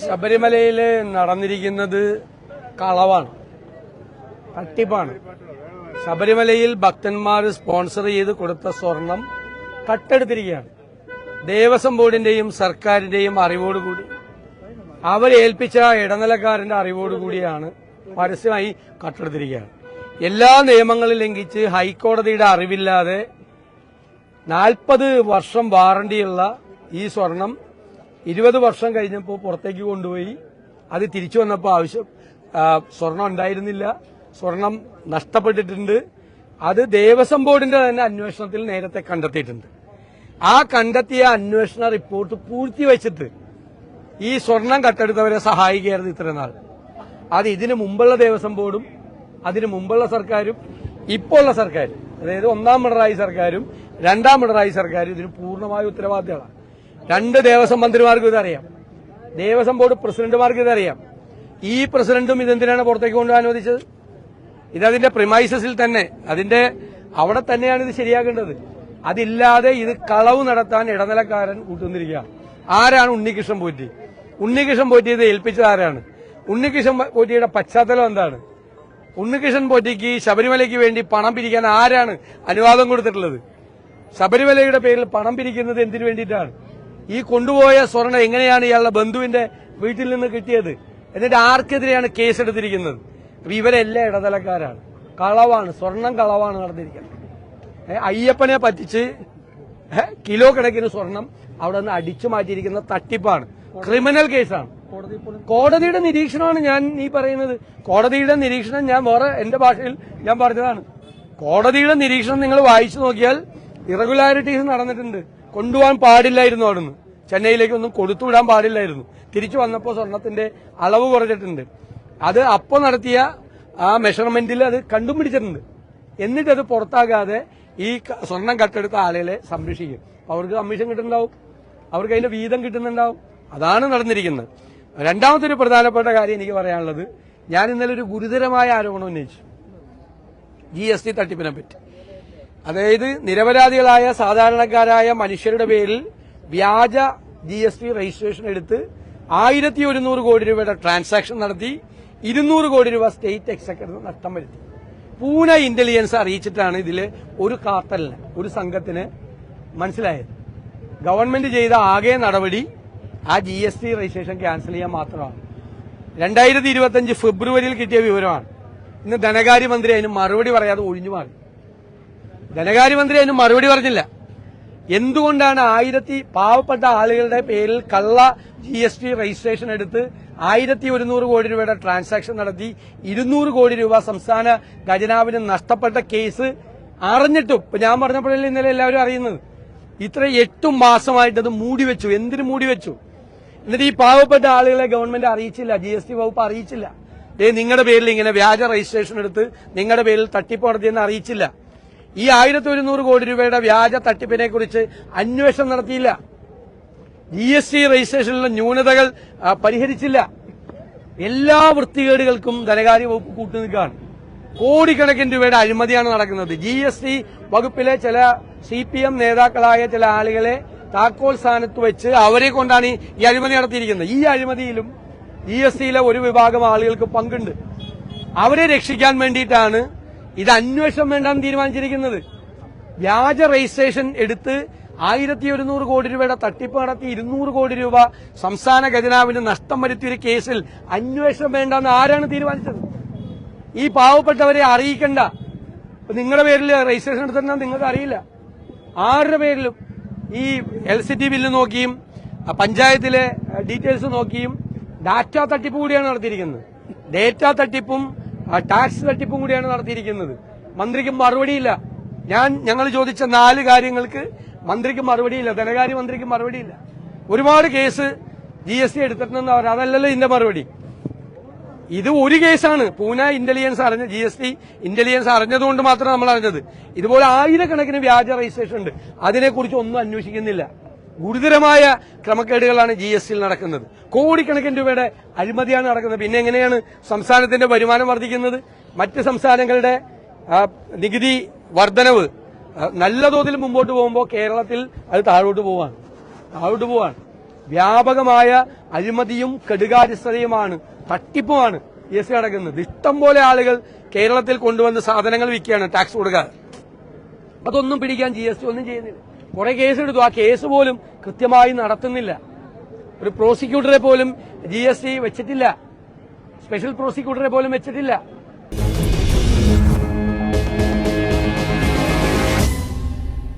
ശബരിമലയിൽ നടന്നിരിക്കുന്നത് കളവാണ്. തട്ടിപ്പാണ്. ശബരിമലയിൽ ഭക്തന്മാർ സ്പോൺസർ ചെയ്ത് കൊടുത്ത സ്വർണം കട്ടെടുത്തിരിക്കുകയാണ്. ദേവസ്വം ബോർഡിന്റെയും സർക്കാരിന്റെയും അറിവോടുകൂടി അവരേൽപ്പിച്ച ഇടനിലക്കാരന്റെ അറിവോടുകൂടിയാണ് പരസ്യമായി കട്ടെടുത്തിരിക്കുകയാണ്. എല്ലാ നിയമങ്ങളും ലംഘിച്ച് ഹൈക്കോടതിയുടെ അറിവില്ലാതെ നാൽപ്പത് വർഷം വാറണ്ടിയുള്ള ഈ സ്വർണം ഇരുപത് വർഷം കഴിഞ്ഞപ്പോൾ പുറത്തേക്ക് കൊണ്ടുപോയി. അത് തിരിച്ചു വന്നപ്പോൾ ആവശ്യം സ്വർണം ഉണ്ടായിരുന്നില്ല. സ്വർണം നഷ്ടപ്പെട്ടിട്ടുണ്ട്. അത് ദേവസ്വം ബോർഡിന്റെ തന്നെ അന്വേഷണത്തിൽ നേരത്തെ കണ്ടെത്തിയിട്ടുണ്ട്. ആ കണ്ടെത്തിയ അന്വേഷണ റിപ്പോർട്ട് പൂഴ്ത്തിവെച്ചിട്ട് ഈ സ്വർണം കട്ടെടുത്തവരെ സഹായിക്കുകയായിരുന്നു ഇത്രയും നാൾ. അത് ഇതിനു മുമ്പുള്ള ദേവസ്വം ബോർഡും അതിനു മുമ്പുള്ള സർക്കാരും ഇപ്പോൾ ഉള്ള സർക്കാരും അതായത് ഒന്നാം പിണറായി സർക്കാരും രണ്ടാം പിണറായി സർക്കാരും ഇതിന് പൂർണമായ ഉത്തരവാദിത്തമാണ് രണ്ട് ദേവസ്വം മന്ത്രിമാർക്കും ഇതറിയാം. ദേവസ്വം ബോർഡ് പ്രസിഡന്റുമാർക്ക് ഇതറിയാം. ഈ പ്രസിഡന്റും ഇതെന്തിനാണ് പുറത്തേക്ക് കൊണ്ടുപോകാൻ അനുവദിച്ചത്? ഇതതിന്റെ പ്രിമൈസസിൽ തന്നെ അതിന്റെ അവിടെ തന്നെയാണ് ഇത് ശരിയാക്കേണ്ടത്. അതില്ലാതെ ഇത് കളവ് നടത്താൻ ഇടനിലക്കാരൻ കൂട്ടുന്നിരിക്കുക ആരാണ് ഉണ്ണികൃഷ്ണൻ പോറ്റി? ഉണ്ണികൃഷ്ണൻ പോറ്റി ഇത് ഏൽപ്പിച്ചത് ആരാണ്? ഉണ്ണികൃഷ്ണൻ പോറ്റിയുടെ പശ്ചാത്തലം എന്താണ്? ഉണ്ണികൃഷ്ണൻ പോറ്റിക്ക് ശബരിമലയ്ക്ക് വേണ്ടി പണം പിരിക്കാൻ ആരാണ് അനുവാദം കൊടുത്തിട്ടുള്ളത്? ശബരിമലയുടെ പേരിൽ പണം പിരിക്കുന്നത് എന്തിനു വേണ്ടിയിട്ടാണ്? ഈ കൊണ്ടുപോയ സ്വർണം എങ്ങനെയാണ് ഇയാളുടെ ബന്ധുവിന്റെ വീട്ടിൽ നിന്ന് കിട്ടിയത്? എന്നിട്ട് ആർക്കെതിരെയാണ് കേസെടുത്തിരിക്കുന്നത് അപ്പൊ ഇവരെല്ലാം ഇടനിലക്കാരാണ്. കളവാണ് സ്വർണം കളവാണ് നടന്നിരിക്കുന്നത്. അയ്യപ്പനെ പറ്റിച്ച് കിലോ കണക്കിന് സ്വർണം അവിടെ നിന്ന് അടിച്ചു മാറ്റിയിരിക്കുന്ന തട്ടിപ്പാണ്. ക്രിമിനൽ കേസാണ്. കോടതിയുടെ നിരീക്ഷണമാണ് ഞാൻ ഈ പറയുന്നത്. കോടതിയുടെ നിരീക്ഷണം ഞാൻ വേറെ എന്റെ ഭാഷയിൽ ഞാൻ പറഞ്ഞതാണ്. കോടതിയുടെ നിരീക്ഷണം നിങ്ങൾ വായിച്ചു നോക്കിയാൽ ഇറഗുലാരിറ്റീസ് നടന്നിട്ടുണ്ട്. കൊണ്ടുപോകാൻ പാടില്ലായിരുന്നു അവിടുന്ന്. ചെന്നൈയിലേക്കൊന്നും കൊടുത്തുവിടാൻ പാടില്ലായിരുന്നു. തിരിച്ചു വന്നപ്പോൾ സ്വർണത്തിന്റെ അളവ് കുറഞ്ഞിട്ടുണ്ട്. അത് അപ്പോൾ നടത്തിയ ആ മെഷർമെന്റിൽ അത് കണ്ടുപിടിച്ചിട്ടുണ്ട്. എന്നിട്ട് അത് പുറത്താകാതെ ഈ സ്വർണം കട്ടെടുത്ത ആളുകളെ സംരക്ഷിക്കും. അവർക്ക് കമ്മീഷൻ കിട്ടുന്നുണ്ടാവും. അവർക്ക് അതിന്റെ വീതം കിട്ടുന്നുണ്ടാവും. അതാണ് നടന്നിരിക്കുന്നത്. രണ്ടാമത്തെ ഒരു പ്രധാനപ്പെട്ട കാര്യം എനിക്ക് പറയാനുള്ളത് ഞാൻ ഇന്നലെ ഒരു ഗുരുതരമായ ആരോപണം ഉന്നയിച്ചു. ജി എസ് ടി തട്ടിപ്പിനെ പറ്റി. അതായത് നിരപരാധികളായ സാധാരണക്കാരായ മനുഷ്യരുടെ പേരിൽ വ്യാജ ജി എസ് ടി രജിസ്ട്രേഷൻ എടുത്ത് ആയിരത്തി ഒരുന്നൂറ് കോടി രൂപയുടെ ട്രാൻസാക്ഷൻ നടത്തി ഇരുന്നൂറ് കോടി രൂപ സ്റ്റേറ്റ് എക്സക്കറിന് നഷ്ടം വരുത്തി. പൂനെ ഇന്റലിജൻസ് അറിയിച്ചിട്ടാണ് ഇതിൽ ഒരു കാർട്ടലിന് ഒരു സംഘത്തിന് മനസ്സിലായത്. ഗവൺമെന്റ് ചെയ്ത ആകെ നടപടി ആ G S T registration cancel ചെയ്യാൻ മാത്രമാണ്. രണ്ടായിരത്തി ഇരുപത്തിയഞ്ച് ഫെബ്രുവരിയിൽ കിട്ടിയ വിവരമാണ്. ഇന്ന് ധനകാര്യമന്ത്രി അതിന് മറുപടി പറയാതെ ഒഴിഞ്ഞു മാറി. ധനകാര്യമന്ത്രി അതിന് മറുപടി പറഞ്ഞില്ല. എന്തുകൊണ്ടാണ് ആയിരത്തി പാവപ്പെട്ട ആളുകളുടെ പേരിൽ കള്ള ജി എസ് ടി രജിസ്ട്രേഷൻ എടുത്ത് ആയിരത്തി ഒരുന്നൂറ് കോടി രൂപയുടെ ട്രാൻസാക്ഷൻ നടത്തി ഇരുന്നൂറ് കോടി രൂപ സംസ്ഥാന ഖജനാവിന് നഷ്ടപ്പെട്ട കേസ് അറിഞ്ഞിട്ടും ഇപ്പൊ ഞാൻ പറഞ്ഞപ്പോഴല്ലേ ഇന്നലെ എല്ലാവരും അറിയുന്നത്. ഇത്ര എട്ടു മാസമായിട്ട് അത് മൂടിവെച്ചു എന്തിനു മൂടിവെച്ചു എന്നിട്ട് ഈ പാവപ്പെട്ട ആളുകളെ ഗവൺമെന്റ് അറിയിച്ചില്ല ജി എസ് ടി വകുപ്പ് അറിയിച്ചില്ല. നിങ്ങളുടെ പേരിൽ ഇങ്ങനെ വ്യാജ രജിസ്ട്രേഷൻ എടുത്ത് നിങ്ങളുടെ പേരിൽ തട്ടിപ്പ് നടത്തിയെന്ന് അറിയിച്ചില്ല. ഈ ആയിരത്തി ഒരുന്നൂറ് കോടി രൂപയുടെ വ്യാജ തട്ടിപ്പിനെ കുറിച്ച് അന്വേഷണം നടത്തിയില്ല. ജി എസ് ടി രജിസ്ട്രേഷനിലെ ന്യൂനതകൾ പരിഹരിച്ചില്ല. എല്ലാ വൃത്തികേടുകൾക്കും ധനകാര്യ വകുപ്പ് കൂട്ടുനിൽക്കുകയാണ്. കോടിക്കണക്കിന് രൂപയുടെ അഴിമതിയാണ് നടക്കുന്നത്. ജി എസ് ടി വകുപ്പിലെ ചില സി പി എം നേതാക്കളായ ചില ആളുകളെ താക്കോൽ സ്ഥാനത്ത് വെച്ച് അവരെ കൊണ്ടാണ് ഈ- അഴിമതി നടത്തിയിരിക്കുന്നത്. ഈ അഴിമതിയിലും ജി എസ് ടിയിലെ ഒരു വിഭാഗം ആളുകൾക്ക് പങ്കുണ്ട്. അവരെ രക്ഷിക്കാൻ വേണ്ടിയിട്ടാണ് ഇത് അന്വേഷണം വേണ്ടാന്ന് തീരുമാനിച്ചിരിക്കുന്നത്. വ്യാജ രജിസ്ട്രേഷൻ എടുത്ത് ആയിരത്തി ഒരുന്നൂറ് കോടി രൂപയുടെ തട്ടിപ്പ് നടത്തി ഇരുന്നൂറ് കോടി രൂപ സംസ്ഥാന ഖജനാവിന് നഷ്ടം വരുത്തിയ ഒരു കേസിൽ അന്വേഷണം വേണ്ടെന്ന് ആരാണ് തീരുമാനിച്ചത്? ഈ പാവപ്പെട്ടവരെ അറിയിക്കണ്ട. നിങ്ങളുടെ പേരിൽ രജിസ്ട്രേഷൻ എടുത്തിട്ടുണ്ടെന്ന് നിങ്ങൾക്ക് അറിയില്ല. ആരുടെ പേരിലും? ഈ എൽ സി ടി ബില്ല് നോക്കിയും പഞ്ചായത്തിലെ ഡീറ്റെയിൽസ് നോക്കിയും ഡാറ്റ തട്ടിപ്പ് കൂടിയാണ് നടത്തിയിരിക്കുന്നത്. ഡേറ്റ തട്ടിപ്പും ആ, ടാക്സ് തട്ടിപ്പും കൂടിയാണ് നടത്തിയിരിക്കുന്നത്. മന്ത്രിക്ക് മറുപടിയില്ല. ഞാൻ ഞങ്ങൾ ചോദിച്ച നാല് കാര്യങ്ങൾക്ക് മന്ത്രിക്ക് മറുപടിയില്ല. ധനകാര്യ മന്ത്രിക്ക് മറുപടിയില്ല. ഒരുപാട് കേസ് ജി എസ് ടി എടുത്തിട്ടുണ്ടെന്ന് അവർ അതല്ലല്ലോ ഇതിന്റെ മറുപടി. ഇത് ഒരു കേസാണ്. പൂന ഇന്റലിജൻസ് അറിഞ്ഞ ജി എസ് ടി ഇന്റലിജൻസ് അറിഞ്ഞതുകൊണ്ട് മാത്രം നമ്മൾ അറിഞ്ഞത്. ഇതുപോലെ ആയിരക്കണക്കിന് വ്യാജ രജിസ്ട്രേഷൻ ഉണ്ട്. അതിനെക്കുറിച്ച് ഒന്നും അന്വേഷിക്കുന്നില്ല. ഗുരുതരമായ ക്രമക്കേടുകളാണ് ജി എസ് ടിയിൽ നടക്കുന്നത്. കോടിക്കണക്കിന് രൂപയുടെ അഴിമതിയാണ് നടക്കുന്നത്. പിന്നെ എങ്ങനെയാണ് സംസ്ഥാനത്തിന്റെ വരുമാനം വർദ്ധിക്കുന്നത്? മറ്റ് സംസ്ഥാനങ്ങളുടെ നികുതി വർധനവ് നല്ല തോതിൽ മുമ്പോട്ട് പോകുമ്പോൾ കേരളത്തിൽ അത് താഴോട്ട് പോവാണ്. താഴോട്ട് പോവാണ്. വ്യാപകമായ അഴിമതിയും കെടുകാര്യസ്ഥതയുമാണ് തട്ടിപ്പുമാണ് ജി എസ് ടി നടക്കുന്നത്. ഇഷ്ടം പോലെ ആളുകൾ കേരളത്തിൽ കൊണ്ടുവന്ന് സാധനങ്ങൾ വിൽക്കുകയാണ് ടാക്സ് കൊടുക്കാതെ. അതൊന്നും പിടിക്കാൻ ജി ഒന്നും ചെയ്യുന്നില്ല. കുറെ കേസ് എടുത്തു. ആ കേസ് പോലും കൃത്യമായി നടത്തുന്നില്ല. ഒരു പ്രോസിക്യൂട്ടറെ പോലും ജി വെച്ചിട്ടില്ല. സ്പെഷ്യൽ പ്രോസിക്യൂട്ടറെ പോലും വെച്ചിട്ടില്ല.